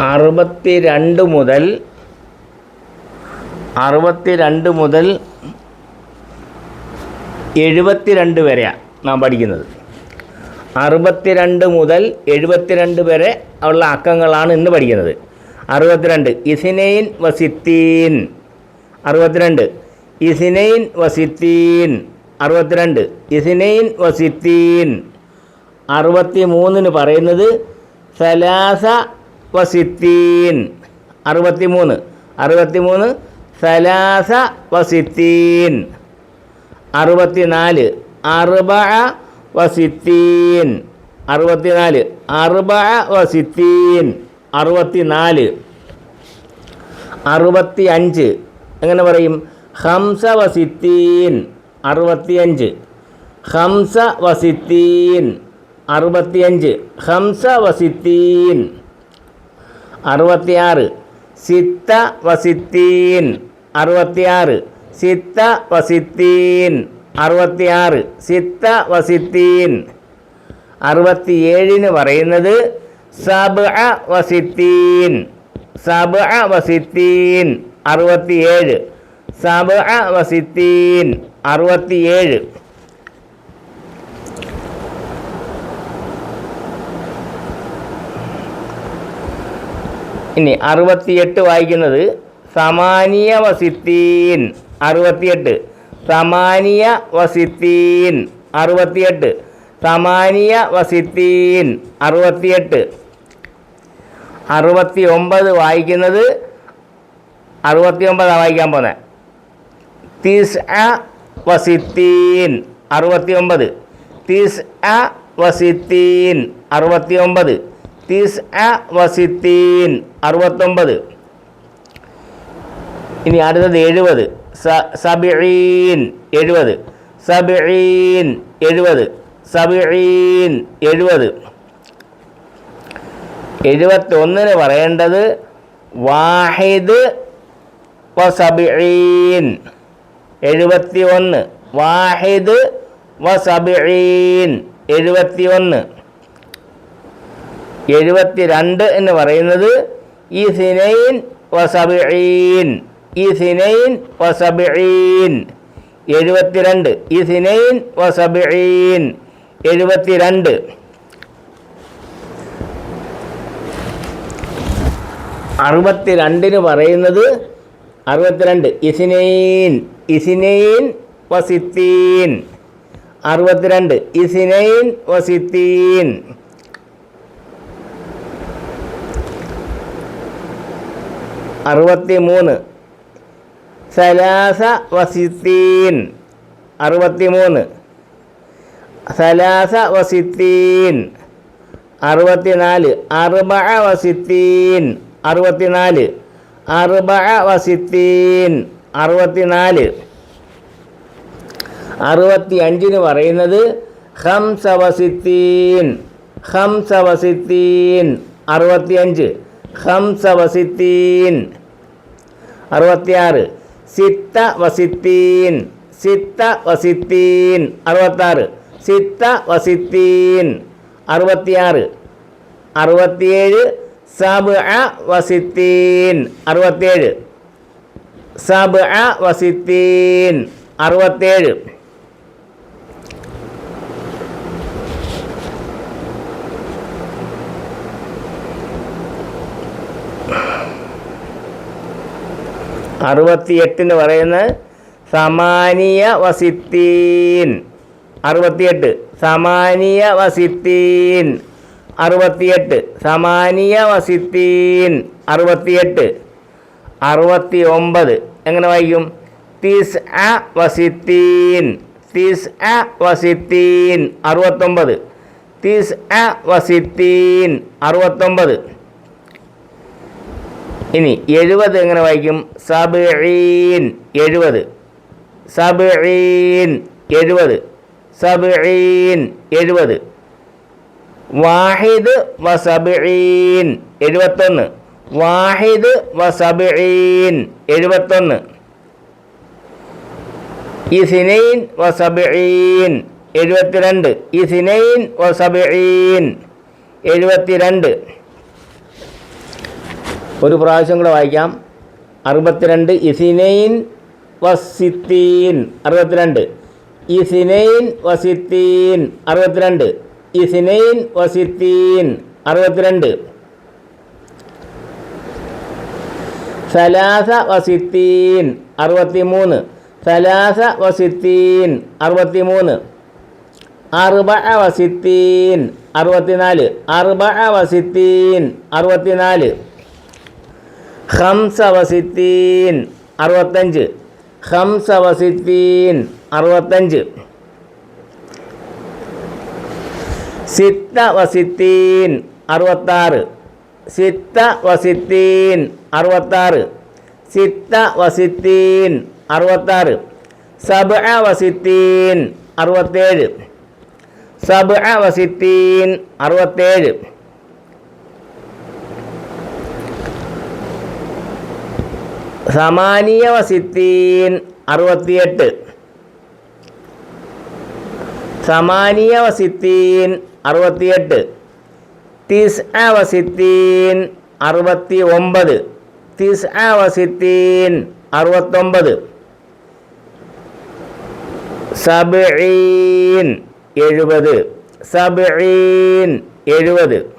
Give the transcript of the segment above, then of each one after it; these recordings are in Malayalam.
അറുപത്തി രണ്ട് മുതൽ അറുപത്തി രണ്ട് മുതൽ എഴുപത്തിരണ്ട് വരെയാണ് നാം പഠിക്കുന്നത്. അറുപത്തിരണ്ട് മുതൽ എഴുപത്തിരണ്ട് വരെ ഉള്ള അക്കങ്ങളാണ് ഇന്ന് പഠിക്കുന്നത്. അറുപത്തിരണ്ട്. ഇസിനൈൻ വസിത്തീൻ. അറുപത്തിരണ്ട്. ഇസിനൈൻ വസിത്തീൻ. അറുപത്തിരണ്ട്. ഇസിനൈൻ വസിത്തീൻ. അറുപത്തി മൂന്നിന് പറയുന്നത് സലാസ വസിത്തീൻ. അറുപത്തി മൂന്ന് അറുപത്തി മൂന്ന് സലാസ വസിത്തീൻ. അറുപത്തി നാല് അറുബ വസിത്തീൻ. അറുപത്തി നാല് അറുബ വസിത്തീൻ. അറുപത്തി നാല് അറുപത്തി അഞ്ച് എങ്ങനെ പറയും? ഹംസ വസിത്തീൻ. അറുപത്തിയഞ്ച്. ഹംസ വസിത്തീൻ. അറുപത്തിയഞ്ച്. ഹംസ വസിത്തീൻ. അറുപത്തിയാറ്. സിത്ത വസിത്തീൻ. അറുപത്തിയാറ്. സിത്ത വസിത്തീൻ. അറുപത്തിയാറ്. സിത്ത വസിത്തീൻ. അറുപത്തിയേഴിന് പറയുന്നത് സബ് വസിത്തീൻ. സബ് വസിത്തീൻ. അറുപത്തിയേഴ്. സബ് വസിത്തീൻ. അറുപത്തിയേഴ്. ഇനി അറുപത്തിയെട്ട് വായിക്കുന്നത് സമാനിയ വസിത്തീൻ അറുപത്തിയെട്ട്. സമാനിയ വസിത്തീൻ അറുപത്തിയെട്ട്. സമാനിയ വസിത്തീൻ അറുപത്തിയെട്ട്. അറുപത്തി ഒമ്പത് വായിക്കുന്നത് അറുപത്തി ഒമ്പതാണ് വായിക്കാൻ പോകുന്നത് തിസ് അ വസിത്തീൻ അറുപത്തി ഒമ്പത് തിസ് അ വസിത്തീൻ അറുപത്തി ഒമ്പത് തിസ് വസിത്തീൻ അറുപത്തൊമ്പത്. ഇനി അടുത്തത് എഴുപത്. സബിഴീൻ എഴുപത്. സബിഴീൻ എഴുപത്. സബിഴീൻ എഴുപത്. എഴുപത്തൊന്നിന് പറയേണ്ടത് വാഹിദ് വസബിഴീൻ എഴുപത്തി ഒന്ന് വാഹിദ് വസബിഴീൻ എഴുപത്തി ഒന്ന് എഴുപത്തി രണ്ട് എന്ന് പറയുന്നത് ഈ സിനൈൻ വസബിഴീൻ ഈ സിനൈൻ വസബിഴീൻ എഴുപത്തിരണ്ട്. ഈ സിനൈൻ വസബിഴീൻ എഴുപത്തിരണ്ട്. അറുപത്തിരണ്ടിന് പറയുന്നത് അറുപത്തിരണ്ട്. ഇസിനൈൻ. ഇസിനൈൻ വസിത്തീൻ. അറുപത്തിരണ്ട്. ഇസിനൈൻ വസിത്തീൻ. അറുപത്തി മൂന്ന് സലാസ വസിത്തീൻ. അറുപത്തി മൂന്ന് സലാസ വസിത്തീൻ. അറുപത്തിനാല്. അറുബ വസിത്തീൻ. അറുപത്തിനാല്. അറുബ വസിത്തീൻ. അറുപത്തിനാല്. അറുപത്തി അഞ്ചിന് പറയുന്നത് ഹംസ വസിത്തീൻ. ഹംസ വസിത്തീൻ. അറുപത്തിയഞ്ച്. ഹംസ വസിത്തീൻ. അറുപത്തിയാറ്. സിത്ത വസിത്തീൻ. സിത്ത വസിത്തീൻ. അറുപത്താറ്. സിത്ത വസിത്തീൻ. അറുപത്തിയാറ്. അറുപത്തിയേഴ്. സബ് വസിത്തീൻ. അറുപത്തേഴ് സബ് വസിത്തീൻ. അറുപത്തേഴ് അറുപത്തിയെട്ടിന് പറയുന്നത് സമാനിയ വസിത്തീൻ. അറുപത്തിയെട്ട്. സമാനിയ വസിത്തീൻ. അറുപത്തിയെട്ട്. സമാനിയ വസിത്തീൻ. അറുപത്തിയെട്ട്. അറുപത്തി ഒമ്പത് എങ്ങനെ വായിക്കും? തിസ് അ വസിത്തീൻ. തിസ് അ വസിത്തീൻ. അറുപത്തൊമ്പത്. തിസ് അ വസിത്തീൻ. അറുപത്തൊമ്പത്. ഇനി എഴുപത് എങ്ങനെ വായിക്കും? സബീൻ എഴുപത്. സബീൻ എഴുപത്. സബീൻ എഴുപത്. വാഹിദ് വസബീൻ എഴുപത്തൊന്ന്. വാഹിദ് വസബീൻ എഴുപത്തൊന്ന്. ഇസിനൈൻ വസബീൻ എഴുപത്തിരണ്ട്. ഇസിനൈൻ വസബീൻ എഴുപത്തിരണ്ട്. ഒരു പ്രാവശ്യം കൂടെ വായിക്കാം. അറുപത്തിരണ്ട്. ഇസിനൈൻ വസിത്തീൻ. അറുപത്തിരണ്ട്. ഇസിനൈൻ വസിത്തീൻ. അറുപത്തിരണ്ട്. ഇസിനൈൻ വസിത്തീൻ. അറുപത്തിരണ്ട്. സലാസ വസിത്തീൻ. അറുപത്തിമൂന്ന്. സലാസ വസിത്തീൻ. അറുപത്തിമൂന്ന്. അറുബ വസിത്തീൻ. അറുപത്തിനാല്. അറുബ വസിത്തീൻ. അറുപത്തിനാല്. ഹംസ വസിത്തീൻ. അറുപത്തഞ്ച്. ഹംസ വസിത്തീൻ. അറുപത്തഞ്ച്. സിത്ത വസിത്തീൻ. അറുപത്താറ്. സിത്ത വസിത്തീൻ. അറുപത്താറ്. സിത്ത വസിത്തീൻ. അറുപത്താറ്. സബ വസിത്തീൻ. അറുപത്തേഴ്. സബ വസിത്തീൻ. അറുപത്തേഴ്. സമാനിയ വസിത്തീൻ അറുപത്തിയെട്ട്. സമാനിയ വസിത്തീൻ അറുപത്തിയെട്ട്. തിസ് വസിത്തീൻ അറുപത്തി ഒമ്പത് തിസ് വസിത്തീൻ അറുപത്തൊമ്പത്. സബീൻ എഴുപത്. സബീൻ എഴുപത്.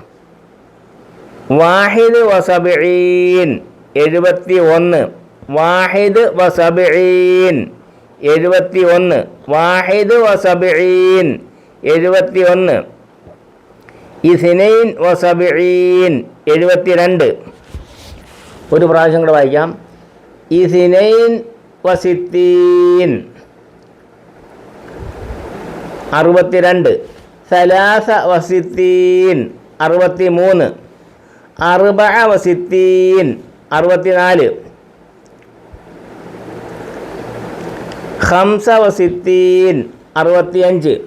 വാഹിദ് വസബീൻ എഴുപത്തി ഒന്ന് വാഹിദ് വസബീൻ എഴുപത്തി ഒന്ന് വാഹിദ് വസബീൻ എഴുപത്തി ഒന്ന് ഇസിനൈൻ വസബീൻ എഴുപത്തി രണ്ട് ഒരു പ്രാവശ്യം കൂടെ വായിക്കാം. ഇസിനൈൻ വസിത്തീൻ. അറുപത്തിരണ്ട്. സലാസ വസിത്തീൻ. അറുപത്തി മൂന്ന് അറുപ വസിത്തീൻ. അറുപത്തിനാല്. ഹംസ വസിത്തീൻ അറുപത്തിയഞ്ച്.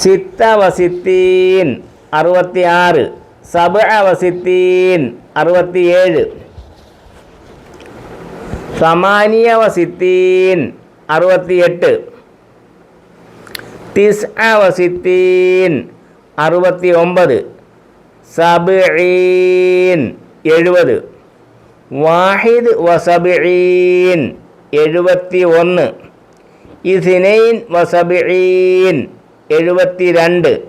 സിത്ത വസിത്തീൻ അറുപത്തിയാറ്. സബ വസിത്തീൻ അറുപത്തിയേഴ്. സമാനിയ വസിത്തീൻ അറുപത്തിയെട്ട്. തിസ് വസിത്തീൻ അറുപത്തി ഒമ്പത് സബീൻ. എഴുപത്. വാഹിദ് വസബീൻ. എഴുപത്തി ഒന്ന് ഇസിനൈൻ വസബീൻ. എഴുപത്തി രണ്ട്